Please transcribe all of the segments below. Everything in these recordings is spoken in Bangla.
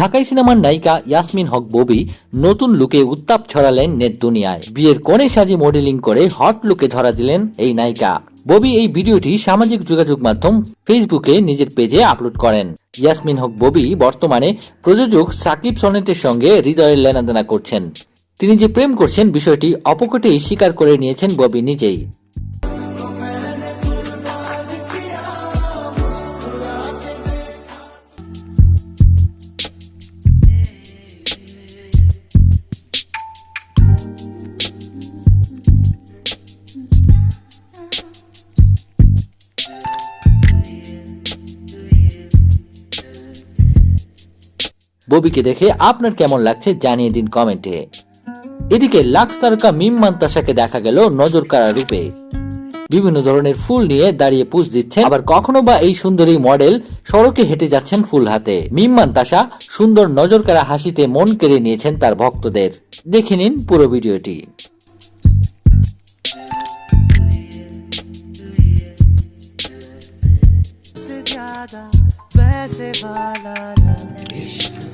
ঢাকাই সিনেমার নায়িকা ইয়াসমিন হক ববি নতুন লুকে উত্তাপ ছড়ালেন নেট দুনিয়ায়। বিয়ের কোণে সাজি মডেলিং করে হট লুকে ধরা দিলেন এই নায়িকা। ববি এই ভিডিওটি সামাজিক যোগাযোগ মাধ্যম ফেসবুকে নিজের পেজে আপলোড করেন। ইয়াসমিন হক ববি বর্তমানে প্রযোজক সাকিব সনেটের সঙ্গে হৃদয়ের লেনাদেনা করছেন। তিনি যে প্রেম করছেন, বিষয়টি অপকটেই স্বীকার করে নিয়েছেন ববি নিজেই। ববিকে দেখে আপনার কেমন লাগছে জানিয়ে দিন কমেন্টে এদিকে লাক্স তারকা মিম মান্তাসাকে দেখা গেল নজর কাড়া রূপে বিভিন্ন ধরনের ফুল নিয়ে দাঁড়িয়ে পুজ দিচ্ছেন আবার কখনো বা এই সুন্দরী মডেল সড়কে হেঁটে যাচ্ছেন ফুল হাতে মিম মান্তাসা সুন্দর নজর কাড়া হাসিতে মন কেড়ে নিয়েছেন তার ভক্তদের দেখে নিন পুরো ভিডিওটি से ज्यादा वैसे वाला लव इश्क वाला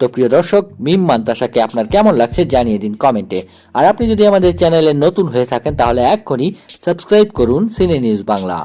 তো প্রিয় দর্শক, মিম মান্তাসাকে আপনার কেমন লাগছে জানিয়ে দিন কমেন্টে। আর আপনি যদি আমাদের চ্যানেলে নতুন হয়ে থাকেন, তাহলে এক্ষুনি সাবস্ক্রাইব করুন সিনে নিউজ বাংলা।